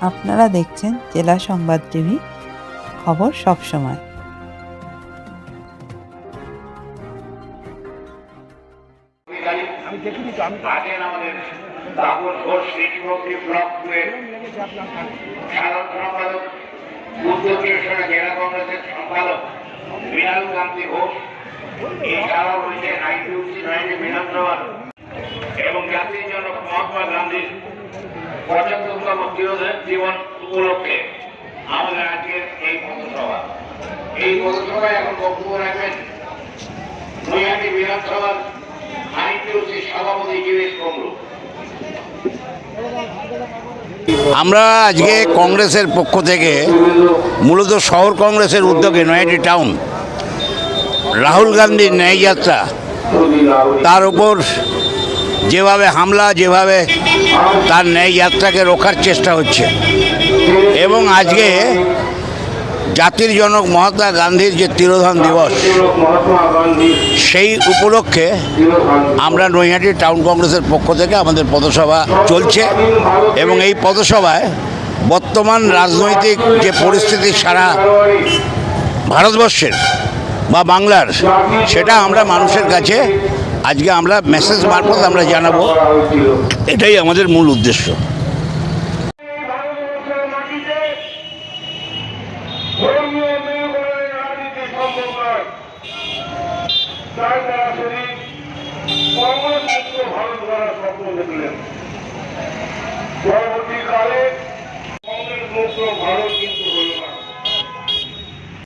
আপনারা দেখছেন জেলা সংবাদ টিভি, খবর সব সময়। আমি দেখিনি তো আমি তো আছেন আমাদের তাপস ঘোষ শিক্ষকী ব্লক টুয়ের সাধারণ সম্পাদক উত্তর ত্রিপুরা জেলা কংগ্রেসের সম্পাদক মৃণাল কান্তি ঘোষ এছাড়াও রয়েছে আইপিউসি নাইনে বিধানসভা এবং জাতির জন্য মহাত্মা গান্ধীর জীবন উপলক্ষে আমাদের আজকের এই এই এখন বক্তব্য রাখবেন নৈহাটি বিধানসভার সভাপতি গিরিশ কুমরু আমরা আজকে কংগ্রেসের পক্ষ থেকে মূলত শহর কংগ্রেসের উদ্যোগে নয়াটি টাউন, রাহুল গান্ধীর ন্যায়যাত্রা তার উপর যেভাবে হামলা, যেভাবে তার ন্যায়যাত্রাকে রোখার চেষ্টা হচ্ছে। এবং আজকে জাতির জনক মহাত্মা গান্ধীর যে তিরোধান দিবস, সেই উপলক্ষে আমরা নৈহাটি টাউন কংগ্রেসের পক্ষ থেকে আমাদের পদসভা চলছে এবং এই পদসভায় বর্তমান রাজনৈতিক যে পরিস্থিতি সারা ভারতবর্ষের বা বাংলার, সেটা আমরা মানুষের কাছে আজকে আমরা মেসেজ মারফত আমরা জানাব এটাই আমাদের মূল উদ্দেশ্য। পরবর্তীকালে কংগ্রেস মুক্ত ভারত